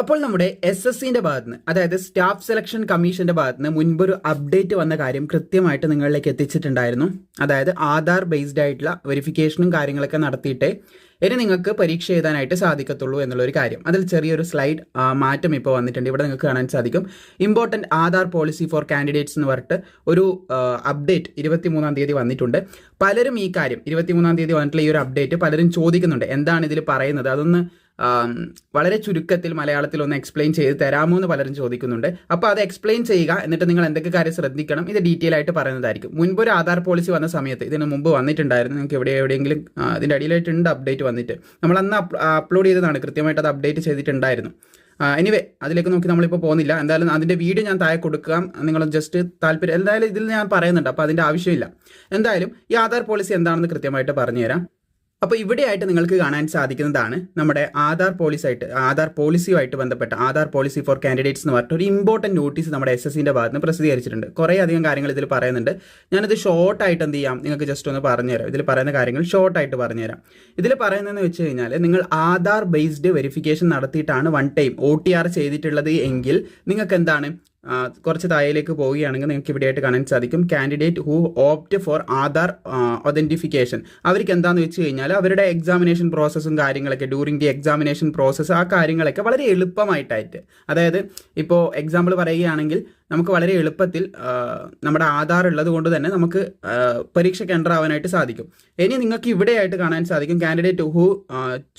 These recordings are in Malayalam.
അപ്പോൾ നമ്മുടെ എസ് എസ് സിന്റെ ഭാഗത്തുനിന്ന് അതായത് സ്റ്റാഫ് സെലക്ഷൻ കമ്മീഷന്റെ ഭാഗത്തുനിന്ന് മുൻപൊരു അപ്ഡേറ്റ് വന്ന കാര്യം കൃത്യമായിട്ട് നിങ്ങളിലേക്ക് എത്തിച്ചിട്ടുണ്ടായിരുന്നു. അതായത് ആധാർ ബേസ്ഡ് ആയിട്ടുള്ള വെരിഫിക്കേഷനും കാര്യങ്ങളൊക്കെ നടത്തിയിട്ടേ ഇനി നിങ്ങൾക്ക് പരീക്ഷ എഴുതാനായിട്ട് സാധിക്കത്തുള്ളൂ എന്നുള്ളൊരു കാര്യം. അതിൽ ചെറിയൊരു സ്ലൈഡ് മാറ്റം ഇപ്പോൾ വന്നിട്ടുണ്ട്. ഇവിടെ നിങ്ങൾക്ക് കാണാൻ സാധിക്കും. Important Aadhaar policy for candidates എന്ന് പറഞ്ഞിട്ട് ഒരു അപ്ഡേറ്റ് ഇരുപത്തിമൂന്നാം തീയതി വന്നിട്ടുണ്ട്. പലരും ഈ കാര്യം ഇരുപത്തിമൂന്നാം തീയതി വന്നിട്ടുള്ള ഈ ഒരു അപ്ഡേറ്റ് പലരും ചോദിക്കുന്നുണ്ട്. എന്താണ് ഇതിൽ പറയുന്നത്? അതൊന്ന് വളരെ ചുരുക്കത്തിൽ മലയാളത്തിൽ ഒന്ന് എക്സ്പ്ലെയിൻ ചെയ്ത് തരാമോ എന്ന് പലരും ചോദിക്കുന്നുണ്ട്. അപ്പോൾ അത് എക്സ്പ്ലെയിൻ ചെയ്യുക എന്നിട്ട് നിങ്ങൾ എന്തൊക്കെ കാര്യം ശ്രദ്ധിക്കണം ഇത് ഡീറ്റെയിൽ ആയിട്ട് പറയുന്നതായിരിക്കും. മുൻപ് ഒരു ആധാർ പോളിസി വന്ന സമയത്ത് ഇതിന് മുമ്പ് വന്നിട്ടുണ്ടായിരുന്നു നിങ്ങൾക്ക് എവിടെ എവിടെയെങ്കിലും അതിന്റെ അടിയിലായിട്ടുണ്ട് അപ്ഡേറ്റ് വന്നിട്ട്. നമ്മൾ അന്ന് അപ്ലോഡ് ചെയ്തതാണ് കൃത്യമായിട്ട് അത് അപ്ഡേറ്റ് ചെയ്തിട്ടുണ്ടായിരുന്നു. എനിവേ അതിലേക്ക് നോക്കി നമ്മളിപ്പോൾ പോകുന്നില്ല. എന്തായാലും അതിന്റെ വീഡിയോ ഞാൻ താഴെ കൊടുക്കാം. നിങ്ങൾ ജസ്റ്റ് താല്പര്യം എന്തായാലും ഇതിൽ ഞാൻ പറയുന്നുണ്ട് അപ്പോൾ അതിന്റെ ആവശ്യമില്ല. എന്തായാലും ഈ ആധാർ പോളിസി എന്താണെന്ന് കൃത്യമായിട്ട് പറഞ്ഞുതരാം. അപ്പോൾ ഇവിടെയായിട്ട് നിങ്ങൾക്ക് കാണാൻ സാധിക്കുന്നതാണ് നമ്മുടെ ആധാർ പോളിസി ആയിട്ട് ആധാർ പോളിസിയുമായിട്ട് ബന്ധപ്പെട്ട ആധാർ പോളിസി ഫോർ കാൻഡിഡേറ്റ്സ് എന്ന് പറഞ്ഞിട്ട് ഒരു ഇമ്പോർട്ടന്റ് നോട്ടീസ് നമ്മുടെ എസ് എസിന്റെ സിന്റെ ഭാഗത്ത് നിന്ന് പ്രസിദ്ധീകരിച്ചിട്ടുണ്ട്. കുറേ അധികം കാര്യങ്ങൾ ഇതിൽ പറയുന്നുണ്ട്. ഞാനിത് ഷോർട്ടായിട്ട് എന്ത് ചെയ്യാം? നിങ്ങൾക്ക് ജസ്റ്റ് ഒന്ന് പറഞ്ഞുതരാം. ഇതിൽ പറയുന്ന കാര്യങ്ങൾ ഷോർട്ടായിട്ട് പറഞ്ഞുതരാം. ഇതിൽ പറയുന്നതെന്ന് വെച്ച് കഴിഞ്ഞാൽ നിങ്ങൾ Aadhaar based verification നടത്തിയിട്ടാണ് one time O T R ചെയ്തിട്ടുള്ളത് എങ്കിൽ നിങ്ങൾക്ക് എന്താണ്? കുറച്ച് താഴേക്ക് പോവുകയാണെങ്കിൽ നിങ്ങൾക്ക് ഇവിടെയായിട്ട് കാണാൻ സാധിക്കും. Candidate who opt for Aadhaar authentication അവർക്ക് എന്താണെന്ന് വെച്ച് കഴിഞ്ഞാൽ അവരുടെ എക്സാമിനേഷൻ പ്രോസസ്സും കാര്യങ്ങളൊക്കെ ഡ്യൂറിങ് ദി എക്സാമിനേഷൻ പ്രോസസ്സ് ആ കാര്യങ്ങളൊക്കെ വളരെ എളുപ്പമായിട്ടായിട്ട്. അതായത് ഇപ്പോൾ എക്സാമ്പിൾ പറയുകയാണെങ്കിൽ നമുക്ക് വളരെ എളുപ്പത്തിൽ നമ്മുടെ ആധാർ ഉള്ളത് കൊണ്ട് തന്നെ നമുക്ക് പരീക്ഷയ്ക്ക് എന്റർ ആവാനായിട്ട് സാധിക്കും. ഇനി നിങ്ങൾക്ക് ഇവിടെയായിട്ട് കാണാൻ സാധിക്കും candidate who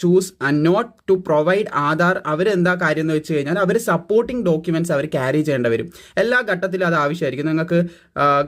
choose not to provide Aadhaar. അവർ എന്താ കാര്യം എന്ന് വെച്ച് കഴിഞ്ഞാൽ അവർ സപ്പോർട്ടിംഗ് ഡോക്യുമെന്റ്സ് അവർ ക്യാരി ചെയ്യേണ്ടി വരും. എല്ലാ ഘട്ടത്തിലും അത് ആവശ്യമായിരിക്കും. നിങ്ങൾക്ക്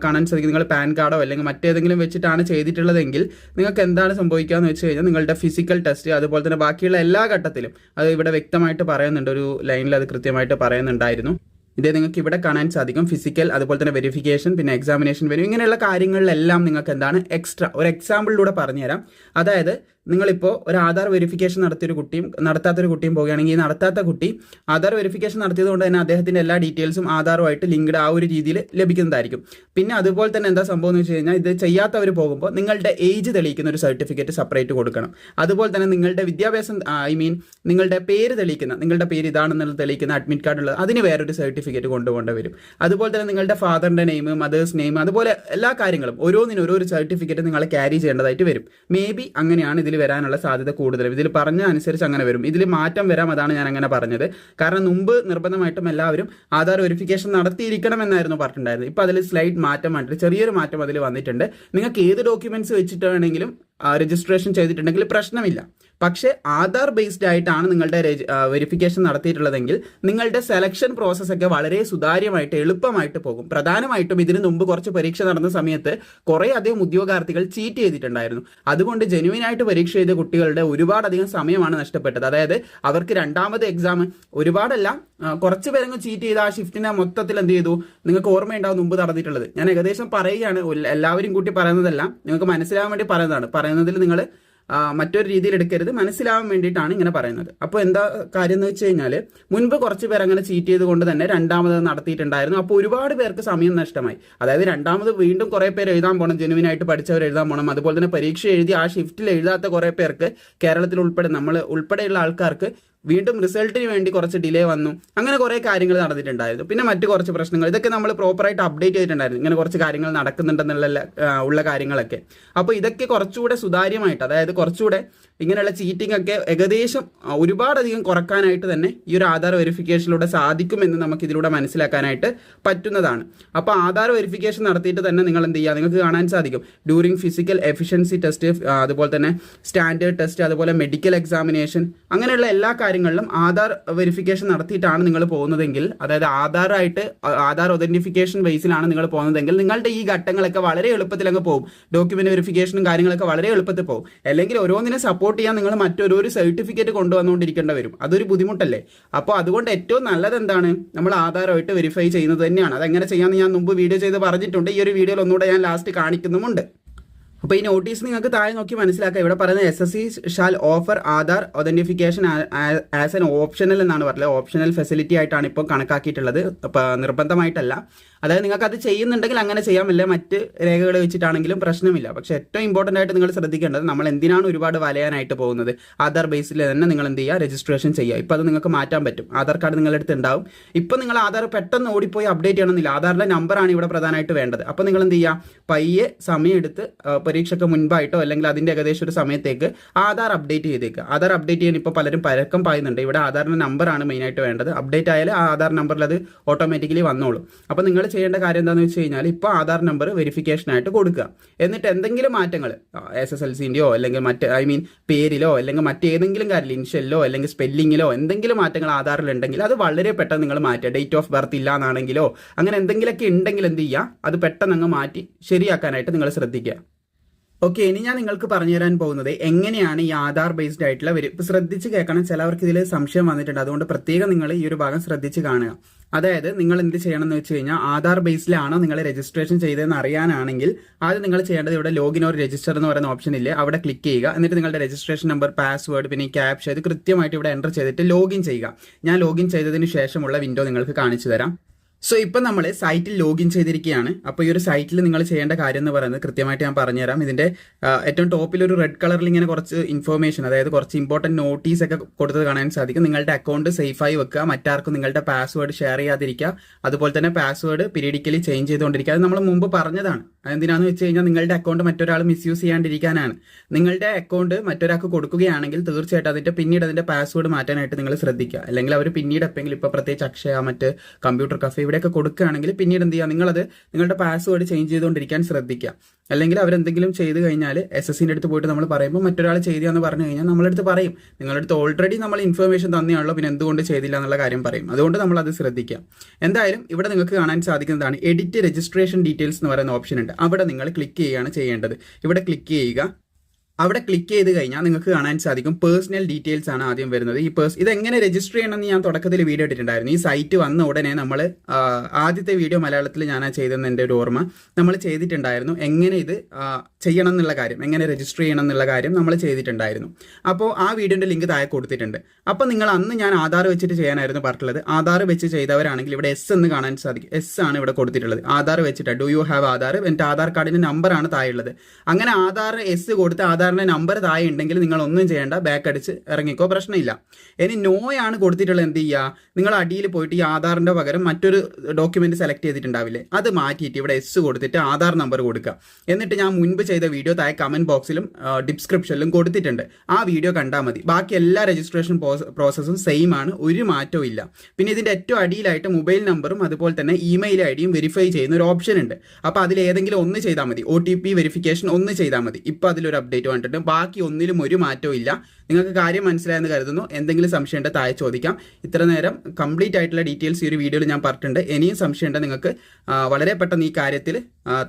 കാണാൻ സാധിക്കും. നിങ്ങൾ പാൻ കാർഡോ അല്ലെങ്കിൽ മറ്റേതെങ്കിലും വെച്ചിട്ടാണ് ചെയ്തിട്ടുള്ളതെങ്കിൽ നിങ്ങൾക്ക് എന്താണ് സംഭവിക്കുക എന്ന് വെച്ച് കഴിഞ്ഞാൽ നിങ്ങളുടെ ഫിസിക്കൽ ടെസ്റ്റ് അതുപോലെ തന്നെ ബാക്കിയുള്ള എല്ലാ ഘട്ടത്തിലും അത് ഇവിടെ വ്യക്തമായിട്ട് പറയുന്നുണ്ട്. ഒരു ലൈനിൽ അത് കൃത്യമായിട്ട് പറയുന്നുണ്ടായിരുന്നു. ഇത് നിങ്ങൾക്ക് ഇവിടെ കാണാൻ സാധിക്കും. ഫിസിക്കൽ അതുപോലെ തന്നെ വെരിഫിക്കേഷൻ പിന്നെ എക്സാമിനേഷൻ വരും. ഇങ്ങനെയുള്ള കാര്യങ്ങളിലെല്ലാം നിങ്ങൾക്ക് എന്താണ് എക്സ്ട്രാ ഒരു എക്സാമ്പിളിലൂടെ പറഞ്ഞുതരാം. അതായത് നിങ്ങളിപ്പോൾ ഒരു ആധാർ വെരിഫിക്കേഷൻ നടത്തിയൊരു കുട്ടിയും നടത്താത്തൊരു കുട്ടിയും പോവുകയാണെങ്കിൽ നടത്താത്ത കുട്ടി ആധാർ വെരിഫിക്കേഷൻ നടത്തിയത് കൊണ്ട് തന്നെ അദ്ദേഹത്തിന്റെ എല്ലാ ഡീറ്റെയിൽസും ആധാറുമായിട്ട് ലിങ്ക്ഡ് ആ ഒരു രീതിയിൽ ലഭിക്കുന്നതായിരിക്കും. പിന്നെ അതുപോലെ തന്നെ എന്താ സംഭവം എന്ന് വെച്ച് കഴിഞ്ഞാൽ ഇത് ചെയ്യാത്തവർ പോകുമ്പോൾ നിങ്ങളുടെ ഏജ് തെളിയിക്കുന്ന ഒരു സർട്ടിഫിക്കറ്റ് സെപ്പറേറ്റ് കൊടുക്കണം. അതുപോലെ തന്നെ നിങ്ങളുടെ വിദ്യാഭ്യാസം ഐ മീൻ നിങ്ങളുടെ പേര് തെളിയിക്കുന്ന നിങ്ങളുടെ പേര് ഇതാണെന്നുള്ളത് തെളിയിക്കുന്ന അഡ്മിറ്റ് കാർഡ് ഉള്ളത് അതിന് വേറൊരു സർട്ടിഫിക്കറ്റ് കൊണ്ടുപോകേണ്ടി വരും. അതുപോലെ തന്നെ നിങ്ങളുടെ ഫാദറിന്റെ നെയിം മദേഴ്സ് നെയിം അതുപോലെ എല്ലാ കാര്യങ്ങളും ഓരോന്നിനും ഓരോ സർട്ടിഫിക്കറ്റ് നിങ്ങൾ ക്യാരി ചെയ്യേണ്ടതായിട്ട് വരും. മേ ബി അങ്ങനെയാണ് ഇതിൽ വരാനുള്ള സാധ്യത കൂടുതൽ ഇതിൽ പറഞ്ഞ അനുസരിച്ച് അങ്ങനെ വരും. ഇതിൽ മാറ്റം വരാം അതാണ് ഞാൻ അങ്ങനെ പറഞ്ഞത്. കാരണം മുമ്പ് നിർബന്ധമായിട്ടും എല്ലാവരും ആധാർ വെരിഫിക്കേഷൻ നടത്തിയിരിക്കണം എന്നായിരുന്നു പറഞ്ഞിട്ടുണ്ടായിരുന്നത്. ഇപ്പോൾ അതിൽ സ്ലൈഡ് മാറ്റം വന്നിട്ട് ചെറിയൊരു മാറ്റം അതിൽ വന്നിട്ടുണ്ട്. നിങ്ങൾക്ക് ഏത് ഡോക്യുമെന്റ്സ് വെച്ചിട്ട് വേണമെങ്കിലും രജിസ്ട്രേഷൻ ചെയ്തിട്ടുണ്ടെങ്കിൽ പ്രശ്നമില്ല. പക്ഷേ ആധാർ ബേസ്ഡ് ആയിട്ടാണ് നിങ്ങളുടെ വെരിഫിക്കേഷൻ നടത്തിയിട്ടുള്ളതെങ്കിൽ നിങ്ങളുടെ സെലക്ഷൻ പ്രോസസ്സൊക്കെ വളരെ സുതാര്യമായിട്ട് എളുപ്പമായിട്ട് പോകും. പ്രധാനമായിട്ടും ഇതിനു മുമ്പ് കുറച്ച് പരീക്ഷ നടന്ന സമയത്ത് കുറേ അധികം ഉദ്യോഗാർത്ഥികൾ ചീറ്റ് ചെയ്തിട്ടുണ്ടായിരുന്നു. അതുകൊണ്ട് ജെനുവിനായിട്ട് പരീക്ഷ ചെയ്ത കുട്ടികളുടെ ഒരുപാടധികം സമയമാണ് നഷ്ടപ്പെട്ടത്. അതായത് അവർക്ക് രണ്ടാമത് എക്സാം ഒരുപാടല്ല കുറച്ച് പേരങ്ങ് ചീറ്റ് ചെയ്ത് ആ ഷിഫ്റ്റിനെ മൊത്തത്തിൽ എന്ത് ചെയ്തു? നിങ്ങൾക്ക് ഓർമ്മയുണ്ടാവും മുമ്പ് നടന്നിട്ടുള്ളത്. ഞാൻ ഏകദേശം പറയുകയാണ് എല്ലാവരും കൂട്ടി പറയുന്നതല്ല നിങ്ങൾക്ക് മനസ്സിലാവാൻ വേണ്ടി പറയുന്നതാണ്. പറയുന്നതിൽ നിങ്ങൾ മറ്റൊരു രീതിയിൽ എടുക്കരുത്. മനസ്സിലാവാൻ വേണ്ടിയിട്ടാണ് ഇങ്ങനെ പറയുന്നത്. അപ്പോൾ എന്താ കാര്യം എന്ന് വെച്ച് കഴിഞ്ഞാൽ മുൻപ് കുറച്ച് പേർ അങ്ങനെ ചീറ്റ് ചെയ്തുകൊണ്ട് തന്നെ രണ്ടാമത് നടത്തിയിട്ടുണ്ടായിരുന്നു. അപ്പോൾ ഒരുപാട് പേർക്ക് സമയം നഷ്ടമായി. അതായത് രണ്ടാമത് വീണ്ടും കുറേ പേര് എഴുതാൻ പോകണം ജെനുവിനായിട്ട് പഠിച്ചവർ എഴുതാൻ പോകണം അതുപോലെ തന്നെ പരീക്ഷ എഴുതി ആ ഷിഫ്റ്റിൽ എഴുതാത്ത കുറേ പേർക്ക് കേരളത്തിൽ ഉൾപ്പെടെ നമ്മൾ ഉൾപ്പെടെയുള്ള ആൾക്കാർക്ക് വീണ്ടും റിസൾട്ടിന് വേണ്ടി കുറച്ച് ഡിലേ വന്നു. അങ്ങനെ കുറേ കാര്യങ്ങൾ നടന്നിട്ടുണ്ടായിരുന്നു. പിന്നെ മറ്റു കുറച്ച് പ്രശ്നങ്ങൾ. ഇതൊക്കെ നമ്മൾ പ്രോപ്പറായിട്ട് അപ്ഡേറ്റ് ചെയ്തിട്ടുണ്ടായിരുന്നു. ഇങ്ങനെ കുറച്ച് കാര്യങ്ങൾ നടക്കുന്നുണ്ടെന്നുള്ള ഉള്ള കാര്യങ്ങളൊക്കെ. അപ്പോൾ ഇതൊക്കെ കുറച്ചുകൂടെ സുതാര്യമായിട്ട് അതായത് കുറച്ചുകൂടെ ഇങ്ങനെയുള്ള ചീറ്റിംഗ് ഒക്കെ ഏകദേശം ഒരുപാടധികം കുറക്കാനായിട്ട് തന്നെ ഈ ഒരു ആധാർ വെരിഫിക്കേഷനിലൂടെ സാധിക്കുമെന്ന് നമുക്ക് ഇതിലൂടെ മനസ്സിലാക്കാനായിട്ട് പറ്റുന്നതാണ്. അപ്പോൾ ആധാർ വെരിഫിക്കേഷൻ നടത്തിയിട്ട് തന്നെ നിങ്ങൾ എന്ത് ചെയ്യുക? നിങ്ങൾക്ക് കാണാൻ സാധിക്കും. ഡ്യൂറിങ് ഫിസിക്കൽ എഫിഷ്യൻസി ടെസ്റ്റ് അതുപോലെ തന്നെ സ്റ്റാൻഡേർഡ് ടെസ്റ്റ് അതുപോലെ മെഡിക്കൽ എക്സാമിനേഷൻ അങ്ങനെയുള്ള എല്ലാ കാര്യങ്ങളിലും ആധാർ വെരിഫിക്കേഷൻ നടത്തിയിട്ടാണ് നിങ്ങൾ പോകുന്നതെങ്കിൽ അതായത് ആധാറായിട്ട് ആധാർ ഒതന്റിഫിക്കേഷൻ ബേസിലാണ് നിങ്ങൾ പോകുന്നതെങ്കിൽ നിങ്ങളുടെ ഈ ഘട്ടങ്ങളൊക്കെ വളരെ എളുപ്പത്തിൽ അങ്ങ് പോകും ഡോക്യുമെന്റ് വെരിഫിക്കേഷനും കാര്യങ്ങളൊക്കെ വളരെ എളുപ്പത്തിൽ പോകും. അല്ലെങ്കിൽ ഓരോന്നിനെ സപ്പോർട്ട് ചെയ്യാൻ നിങ്ങൾ മറ്റൊരു ഒരു സർട്ടിഫിക്കറ്റ് കൊണ്ടുവന്നുകൊണ്ടിരിക്കേണ്ടി വരും. അതൊരു ബുദ്ധിമുട്ടല്ലേ? അപ്പോൾ അതുകൊണ്ട് ഏറ്റവും നല്ലത് എന്താണ്? നമ്മൾ ആധാരമായിട്ട് വെരിഫൈ ചെയ്യുന്നത് തന്നെയാണ്. അതെങ്ങനെ ചെയ്യാമെന്ന് ഞാൻ മുമ്പ് വീഡിയോ ചെയ്ത് പറഞ്ഞിട്ടുണ്ട്. ഈ ഒരു വീഡിയോയിൽ ഒന്നുകൂടെ ഞാൻ ലാസ്റ്റ് കാണിക്കുന്നുമുണ്ട്. അപ്പോൾ ഈ നോട്ടീസ് നിങ്ങൾക്ക് താഴെ നോക്കി മനസ്സിലാക്കുക ഇവിടെ പറയുന്നത് S S C shall offer Aadhaar authentication as an optional എന്നാണ് പറയുന്നത് ഓപ്ഷണൽ ഫെസിലിറ്റി ആയിട്ടാണ് ഇപ്പോൾ കണക്കാക്കിയിട്ടുള്ളത്. നിർബന്ധമായിട്ടല്ല. അതായത് നിങ്ങൾക്ക് അത് ചെയ്യുന്നുണ്ടെങ്കിൽ അങ്ങനെ ചെയ്യാം അല്ലെ മറ്റ് രേഖകൾ വെച്ചിട്ടാണെങ്കിലും പ്രശ്നമില്ല. പക്ഷേ ഏറ്റവും ഇമ്പോർട്ടന്റ് ആയിട്ട് നിങ്ങൾ ശ്രദ്ധിക്കേണ്ടത് നമ്മൾ എന്തിനാണ് ഒരുപാട് വലയാനായിട്ട് പോകുന്നത്? ആധാർ ബേസിൽ തന്നെ നിങ്ങൾ എന്ത് ചെയ്യുക? രജിസ്ട്രേഷൻ ചെയ്യുക. ഇപ്പോൾ അത് നിങ്ങൾക്ക് മാറ്റാൻ പറ്റും. ആധാർ കാർഡ് നിങ്ങളുടെ അടുത്ത് ഉണ്ടാവും. ഇപ്പോൾ നിങ്ങൾ ആധാർ പെട്ടെന്ന് ഓടിപ്പോയി അപ്ഡേറ്റ് ചെയ്യണമെന്നില്ല. ആധാറിന്റെ നമ്പറാണ് ഇവിടെ പ്രധാനമായിട്ട് വേണ്ടത്. അപ്പോൾ നിങ്ങൾ എന്ത് ചെയ്യുക? പയ്യെ സമയമെടുത്ത് പരീക്ഷയ്ക്ക് മുൻപായിട്ടോ അല്ലെങ്കിൽ അതിന്റെ ഏകദേശം ഒരു സമയത്തേക്ക് ആധാർ അപ്ഡേറ്റ് ചെയ്തേക്കുക ആധാർ അപ്ഡേറ്റ് ചെയ്യാൻ ഇപ്പോൾ പലരും പരക്കം പായുന്നുണ്ട്. ഇവിടെ ആധാറിന്റെ നമ്പറാണ് മെയിനായിട്ട് വേണ്ടത്. അപ്ഡേറ്റ് ആയാൽ ആ ആധാർ നമ്പറിൽ അത് ഓട്ടോമാറ്റിക്കലി വന്നോളും. അപ്പോൾ നിങ്ങൾ ചെയ്യേണ്ട കാര്യം എന്താണെന്ന് വെച്ച് കഴിഞ്ഞാൽ ഇപ്പോൾ ആധാർ നമ്പർ വെരിഫിക്കേഷനായിട്ട് കൊടുക്കുക. എന്നിട്ട് എന്തെങ്കിലും മാറ്റങ്ങൾ എസ് എസ് എൽ സിന്റെയോ അല്ലെങ്കിൽ മറ്റ് ഐ മീൻ പേരിലോ അല്ലെങ്കിൽ മറ്റേതെങ്കിലും കാര്യം ഇൻഷ്യലിലോ അല്ലെങ്കിൽ സ്പെല്ലിങ്ങിലോ എന്തെങ്കിലും മാറ്റങ്ങൾ ആധാറിൽ ഉണ്ടെങ്കിൽ അത് വളരെ പെട്ടെന്ന് നിങ്ങൾ മാറ്റുക. ഡേറ്റ് ഓഫ് ബർത്ത് ഇല്ല എന്നാണെങ്കിലോ അങ്ങനെ എന്തെങ്കിലുമൊക്കെ ഉണ്ടെങ്കിൽ എന്ത് ചെയ്യുക? അത് പെട്ടെന്ന് അങ്ങ് മാറ്റി ശരിയാക്കാനായിട്ട് നിങ്ങൾ ശ്രദ്ധിക്കുക. ഓക്കെ ഇനി ഞാൻ നിങ്ങൾക്ക് പറഞ്ഞു തരാൻ പോകുന്നത് എങ്ങനെയാണ് ഈ ആധാർ ബേസ്ഡ് ആയിട്ടുള്ള വരും ശ്രദ്ധിച്ച് കേൾക്കണം. ചിലവർക്ക് ഇതിൽ സംശയം വന്നിട്ടുണ്ട്. അതുകൊണ്ട് പ്രത്യേകം നിങ്ങൾ ഈ ഒരു ഭാഗം ശ്രദ്ധിച്ച് കാണുക. അതായത് നിങ്ങൾ എന്ത് ചെയ്യണം എന്ന് വെച്ച് കഴിഞ്ഞാൽ ആധാർ ബേസിലാണോ നിങ്ങൾ രജിസ്ട്രേഷൻ ചെയ്തതെന്ന് അറിയാനാണെങ്കിൽ ആദ്യം നിങ്ങൾ ചെയ്യേണ്ടത് ഇവിടെ ലോഗിൻ ഓർ രജിസ്റ്റർ എന്ന് പറയുന്ന ഓപ്ഷൻ ഇല്ലേ അവിടെ ക്ലിക്ക് ചെയ്യുക. എന്നിട്ട് നിങ്ങളുടെ രജിസ്ട്രേഷൻ നമ്പർ പാസ്വേഡ് പിന്നെ ക്യാപ്ഷ ഇത് കൃത്യമായിട്ട് ഇവിടെ എന്റർ ചെയ്തിട്ട് ലോഗിൻ ചെയ്യുക. ഞാൻ ലോഗിൻ ചെയ്തതിന് ശേഷമുള്ള വിൻഡോ നിങ്ങൾക്ക് കാണിച്ചു തരാം. സോ ഇപ്പം നമ്മൾ സൈറ്റിൽ ലോഗിൻ ചെയ്തിരിക്കുകയാണ്. അപ്പോൾ ഈ ഒരു സൈറ്റിൽ നിങ്ങൾ ചെയ്യേണ്ട കാര്യം എന്ന് പറയുന്നത് കൃത്യമായിട്ട് ഞാൻ പറഞ്ഞുതരാം. ഇതിന്റെ ഏറ്റവും ടോപ്പിൽ ഒരു റെഡ് കളറിൽ ഇങ്ങനെ കുറച്ച് ഇൻഫോർമേഷൻ അതായത് കുറച്ച് ഇമ്പോർട്ടന്റ് നോട്ടീസ് ഒക്കെ കൊടുത്തത് കാണാൻ സാധിക്കും. നിങ്ങളുടെ അക്കൗണ്ട് സേഫായി വെക്കുക. മറ്റാർക്കും നിങ്ങളുടെ പാസ്വേഡ് ഷെയർ ചെയ്യാതിരിക്കുക. അതുപോലെ തന്നെ പാസ്വേഡ് പീരിയഡിക്കലി ചേഞ്ച് ചെയ്തുകൊണ്ടിരിക്കുക. അത് നമ്മൾ മുമ്പ് പറഞ്ഞതാണ്. അതെന്തിനാന്ന് വെച്ച് കഴിഞ്ഞാൽ നിങ്ങളുടെ അക്കൗണ്ട് മറ്റൊരാൾ മിസ്യൂസ് ചെയ്യാണ്ടിരിക്കാനാണ്. നിങ്ങളുടെ അക്കൗണ്ട് മറ്റൊരാൾക്ക് കൊടുക്കുകയാണെങ്കിൽ തീർച്ചയായിട്ടും അതിന്റെ പിന്നീട് അതിന്റെ പാസ്വേഡ് മാറ്റാനായിട്ട് നിങ്ങൾ ശ്രദ്ധിക്കുക. അല്ലെങ്കിൽ അവർ പിന്നീട് എപ്പോഴെങ്കിലും ഇപ്പോൾ പ്രത്യേകിച്ച് അക്ഷയ മറ്റ് കമ്പ്യൂട്ടർ കഫേ ഇവിടെയൊക്കെ കൊടുക്കുകയാണെങ്കിൽ പിന്നീട് എന്ത് ചെയ്യുക? നിങ്ങളത് നിങ്ങളുടെ പാസ്വേഡ് ചേഞ്ച് ചെയ്തുകൊണ്ടിരിക്കാൻ ശ്രദ്ധിക്കുക. അല്ലെങ്കിൽ അവരെന്തെങ്കിലും ചെയ്ത് കഴിഞ്ഞാൽ എസ് എസ് സിന്റെ അടുത്ത് പോയിട്ട് നമ്മൾ പറയുമ്പോൾ മറ്റൊരാൾ ചെയ്തെന്ന് പറഞ്ഞു കഴിഞ്ഞാൽ നമ്മളടുത്ത് പറയും. നിങ്ങളുടെ അടുത്ത് ഓൾറെഡി നമ്മൾ ഇൻഫർമേഷൻ തന്നെയാണല്ലോ പിന്നെ എന്തുകൊണ്ട് ചെയ്തില്ല എന്നുള്ള കാര്യം പറയും. അതുകൊണ്ട് നമ്മൾ അത് ശ്രദ്ധിക്കാം. എന്തായാലും ഇവിടെ നിങ്ങൾക്ക് കാണാൻ സാധിക്കുന്നതാണ് എഡിറ്റ് രജിസ്ട്രേഷൻ ഡീറ്റെയിൽസ് എന്ന് പറയുന്ന ഓപ്ഷൻ ഉണ്ട്. അവിടെ നിങ്ങൾ ക്ലിക്ക് ചെയ്യുകയാണ് ചെയ്യേണ്ടത്. ഇവിടെ ക്ലിക്ക് ചെയ്യുക. അവിടെ ക്ലിക്ക് ചെയ്ത് കഴിഞ്ഞാൽ നിങ്ങൾക്ക് കാണാൻ സാധിക്കും പേഴ്സണൽ ഡീറ്റെയിൽസ് ആണ് ആദ്യം വരുന്നത്. ഈ പേഴ്സ് ഇതെങ്ങനെ രജിസ്റ്റർ ചെയ്യണമെന്ന് ഞാൻ തുടക്കത്തിൽ വീഡിയോ ഇട്ടിട്ടുണ്ടായിരുന്നു. ഈ സൈറ്റ് വന്ന ഉടനെ നമ്മൾ ആദ്യത്തെ വീഡിയോ മലയാളത്തിൽ ഞാൻ ചെയ്തെന്ന് എന്റെ ഒരു ഓർമ്മ. നമ്മൾ ചെയ്തിട്ടുണ്ടായിരുന്നു എങ്ങനെ ഇത് ചെയ്യണം എന്നുള്ള കാര്യം എങ്ങനെ രജിസ്റ്റർ ചെയ്യണം എന്നുള്ള കാര്യം നമ്മൾ ചെയ്തിട്ടുണ്ടായിരുന്നു. അപ്പോൾ ആ വീഡിയോന്റെ ലിങ്ക് താഴെ കൊടുത്തിട്ടുണ്ട്. അപ്പോൾ നിങ്ങൾ അന്ന് ഞാൻ ആധാർ വെച്ചിട്ട് ചെയ്യാനായിരുന്നു പറഞ്ഞിട്ടുള്ളത്. ആധാർ വെച്ച് ചെയ്തവരാണെങ്കിൽ ഇവിടെ എസ് എന്ന് കാണാൻ സാധിക്കും. എസ് ആണ് ഇവിടെ കൊടുത്തിട്ടുള്ളത്. ആധാർ വെച്ചിട്ട് ഡു യു ഹാവ് ആധാർ? എന്റെ ആധാർ കാർഡിന്റെ നമ്പറാണ് താഴെ ഉള്ളത് അങ്ങനെ ആധാർ എസ് കൊടുത്ത് ആധാറിന്റെ നമ്പർ താഴെ ഉണ്ടെങ്കിൽ നിങ്ങൾ ഒന്നും ചെയ്യേണ്ട ബാക്ക് അടിച്ച് ഇറങ്ങിക്കോ പ്രശ്നമില്ല. ഇനി നോയാണ് കൊടുത്തിട്ടുള്ളത് എന്ത് ചെയ്യുക നിങ്ങൾ അടിയിൽ പോയിട്ട് ഈ ആധാറിന്റെ പകരം മറ്റൊരു ഡോക്യുമെന്റ് സെലക്ട് ചെയ്തിട്ടുണ്ടാവില്ലേ? അത് മാറ്റിയിട്ട് ഇവിടെ എസ് കൊടുത്തിട്ട് ആധാർ നമ്പർ കൊടുക്കുക. എന്നിട്ട് ഞാൻ മുൻപ് ചെയ്ത വീഡിയോ താഴെ കമന്റ് ബോക്സിലും ഡിസ്ക്രിപ്ഷനിലും കൊടുത്തിട്ടുണ്ട്. ആ വീഡിയോ കണ്ടാൽ മതി. ബാക്കി എല്ലാ രജിസ്ട്രേഷൻ പ്രോസസ്സും സെയിം ആണ്. ഒരു മാറ്റവും ഇല്ല. പിന്നെ ഇതിന്റെ ഏറ്റവും അടിയിലായിട്ട് മൊബൈൽ നമ്പറും അതുപോലെ തന്നെ ഇമെയിൽ ഐ ഡിയും വെരിഫൈ ചെയ്യുന്ന ഒരു ഓപ്ഷൻ ഉണ്ട്. അപ്പോൾ അതിൽ ഏതെങ്കിലും ഒന്ന് ചെയ്താൽ മതി. ഒ ടി പി വെരിഫിക്കേഷൻ ഒന്ന് ചെയ്താൽ മതി. ഇപ്പോൾ അതിലൊരു അപ്ഡേറ്റ് വന്നിട്ടുണ്ട് ബാക്കി ഒന്നിലും ഒരു മാറ്റവും ഇല്ല. നിങ്ങൾക്ക് കാര്യം മനസ്സിലായെന്ന് കരുതുന്നു. എന്തെങ്കിലും സംശയം താഴെ ചോദിക്കാം. ഇത്ര നേരം കംപ്ലീറ്റ് ആയിട്ടുള്ള ഡീറ്റെയിൽസ് ഈ ഒരു വീഡിയോയിൽ ഞാൻ പറഞ്ഞിട്ടുണ്ട്. ഇനിയും സംശയം നിങ്ങൾക്ക് വളരെ പെട്ടെന്ന് ഈ കാര്യത്തിൽ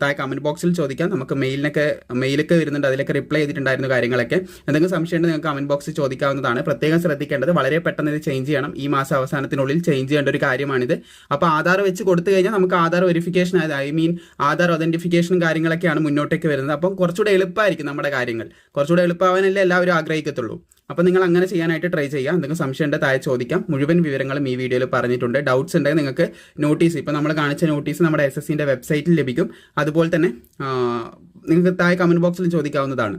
താഴെ കമന്റ് ബോക്സിൽ ചോദിക്കാം. നമുക്ക് മെയിലിനൊക്കെ മെയിലൊക്കെ വരുന്നുണ്ട്. അതിലൊക്കെ റിപ്ലൈ ചെയ്തിട്ടുണ്ടായിരുന്നു കാര്യങ്ങളൊക്കെ. എന്തെങ്കിലും സംശയം ഉണ്ടെങ്കിൽ നിങ്ങൾക്ക് കമന്റ് ബോക്സിൽ ചോദിക്കാവുന്നതാണ്. പ്രത്യേകം ശ്രദ്ധിക്കേണ്ടത് വളരെ പെട്ടെന്ന് ഇത് ചേഞ്ച് ചെയ്യണം. ഈ മാസം അവസാനത്തിനുള്ളിൽ ചേഞ്ച് ചെയ്യേണ്ട ഒരു കാര്യമാണിത്. അപ്പോൾ ആധാർ വെച്ച് കൊടുത്തു കഴിഞ്ഞാൽ നമുക്ക് ആധാർ വെരിഫിക്കേഷൻ ആയത് ഐ മീൻ ആധാർ ഒതന്റിഫിക്കേഷനും കാര്യങ്ങളൊക്കെയാണ് മുന്നോട്ടേക്ക് വരുന്നത്. അപ്പം കുറച്ചുകൂടെ എളുപ്പമായിരിക്കും നമ്മുടെ കാര്യങ്ങൾ. കുറച്ചുകൂടെ എളുപ്പമാവാനല്ലേ എല്ലാവരും ആഗ്രഹിക്കത്തുള്ളൂ. അപ്പോൾ നിങ്ങൾ അങ്ങനെ ചെയ്യാനായിട്ട് ട്രൈ ചെയ്യുക. എന്തെങ്കിലും സംശയം ഉണ്ടെങ്കിൽ താഴെ ചോദിക്കാം. മുഴുവൻ വിവരങ്ങളും ഈ വീഡിയോയിൽ പറഞ്ഞിട്ടുണ്ട്. ഡൗട്ട്സ് ഉണ്ടെങ്കിൽ നിങ്ങൾക്ക് നോട്ടീസ് ഇപ്പോൾ നമ്മൾ കാണിച്ച നോട്ടീസ് നമ്മുടെ എസ് എസ് സിന്റെ വെബ്സൈറ്റിൽ ലഭിക്കും. അതുപോലെ തന്നെ നിങ്ങൾക്ക് താഴെ കമന്റ് ബോക്സിൽ ചോദിക്കാവുന്നതാണ്.